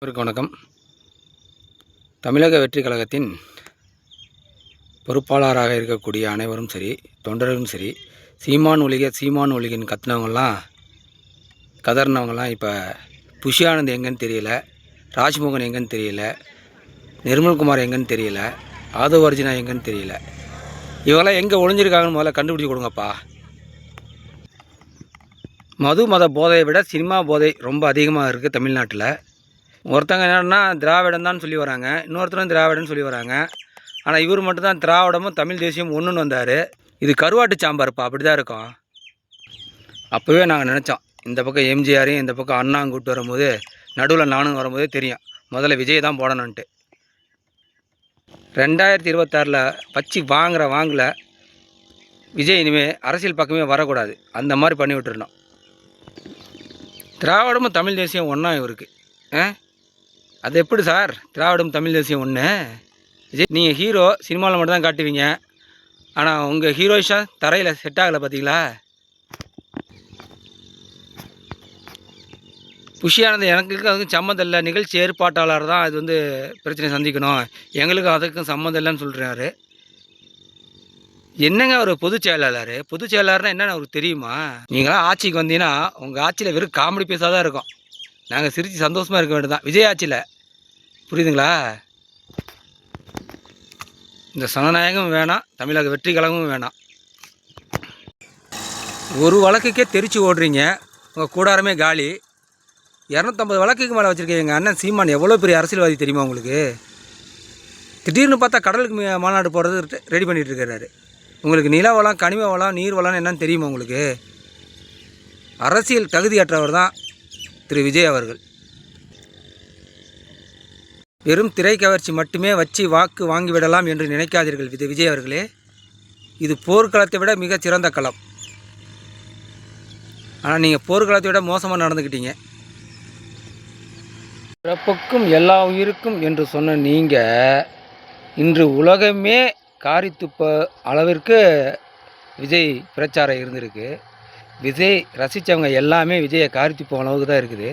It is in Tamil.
அனைவருக்கும் வணக்கம். தமிழக வெற்றி கழகத்தின் பொறுப்பாளராக இருக்கக்கூடிய அனைவரும் சரி தொண்டர்களும் சரி சீமான் ஒழிக சீமான் ஒழிகன்னு கத்துனவங்கலாம் கதறினவங்கலாம் இப்போ புஷி ஆனந்த் எங்கன்னு தெரியல ராஜ்மோகன் எங்கன்னு தெரியல நிர்மல்குமார் எங்கன்னு தெரியல ஆதவ் அர்ஜுனா எங்கன்னு தெரியல. இவங்கெல்லாம் எங்கே ஒளிஞ்சிருக்காங்கன்னு முதல்ல கண்டுபிடிச்சி கொடுங்கப்பா. மது மத போதையை விட சினிமா போதை ரொம்ப அதிகமாக இருக்குது தமிழ்நாட்டில். ஒருத்தங்க என்னென்னா திராவிடம் தான் சொல்லி வராங்க. இன்னொருத்தரும் திராவிடம்னு சொல்லி வராங்க. ஆனால் இவர் மட்டும் தான் திராவிடமும் தமிழ் தேசியம் ஒன்றுன்னு வந்தார். இது கருவாட்டு சாம்பார்ப்பா அப்படி தான் இருக்கும். அப்போவே நாங்கள் நினச்சோம் இந்த பக்கம் எம்ஜிஆரையும் இந்த பக்கம் அண்ணாங்க கூப்பிட்டு வரும்போது நடுவில் நானும் வரும்போதே தெரியும் முதல்ல விஜய் தான் போடணுன்ட்டு ரெண்டாயிரத்தி இருபத்தாறில் வச்சு வாங்குற வாங்கல. விஜய் இனிமேல் அரசியல் பக்கமே வரக்கூடாது. அந்த மாதிரி பண்ணி விட்டுருந்தோம் திராவிடமும் தமிழ் தேசியம் ஒன்றா இவருக்கு. ஆ? அது எப்படி சார்? திராவிடம் தமிழ் தேசியம் ஒன்று விஜய் நீங்கள் ஹீரோ சினிமாவில் மட்டும் தான் காட்டுவீங்க. ஆனால் உங்கள் ஹீரோயிஷா தரையில் செட் ஆகலை பார்த்தீங்களா புஷியானது எனக்கு அதுக்கும் சம்மந்தம் இல்லை. நிகழ்ச்சி ஏற்பாட்டாளர் தான் அது வந்து பிரச்சனை சந்திக்கணும். எங்களுக்கு அதுக்கும் சம்மந்தம் இல்லைன்னு சொல்கிறாரு என்னங்க ஒரு பொதுச் செயலாளர்? பொதுச் செயலாளர்னா என்னென்னு அவருக்கு தெரியுமா? நீங்களாம் ஆட்சிக்கு வந்தீங்கன்னா உங்கள் ஆட்சியில் வெறும் காமெடி பேஸாக தான் இருக்கும். நாங்கள் சிரித்து சந்தோஷமாக இருக்க வேண்டியதான் விஜய் ஆட்சியில். புரியுதுங்களா? இந்த சனநாயகமும் வேணாம் தமிழக வெற்றி கழகமும் வேணாம். ஒரு வழக்குக்கே தெரிச்சு ஓடுறீங்க உங்கள் கூடாரமே காலி. இரநூத்தம்பது வழக்குக்கு மேலே வச்சுருக்கீங்க எங்கள் அண்ணன் சீமான் எவ்வளோ பெரிய அரசியல்வாதி தெரியுமா உங்களுக்கு? திடீர்னு பார்த்தா கடலுக்கு மாநாடு போகிறது ரெடி பண்ணிகிட்டு இருக்கிறாரு. உங்களுக்கு நில வளம் கனிம வளம் நீர் வளம் என்னன்னு தெரியுமா உங்களுக்கு? அரசியல் தகுதியற்றவர் தான் திரு விஜய் அவர்கள். வெறும் திரை கவர்ச்சி மட்டுமே வச்சு வாக்கு வாங்கிவிடலாம் என்று நினைக்காதீர்கள் இது விஜய் அவர்களே. இது போர்க்களத்தை விட மிகச் சிறந்த களம். ஆனால் நீங்கள் போர்க்களத்தை விட மோசமாக நடந்துக்கிட்டீங்க. பிறப்புக்கும் எல்லா உயிருக்கும் என்று சொன்ன நீங்கள் இன்று உலகமே காரி துப்ப அளவிற்கு விஜய் பிரச்சாரம் இருந்திருக்கு. விஜய் ரசித்தவங்க எல்லாமே விஜயை காரி அளவுக்கு தான் இருக்குது.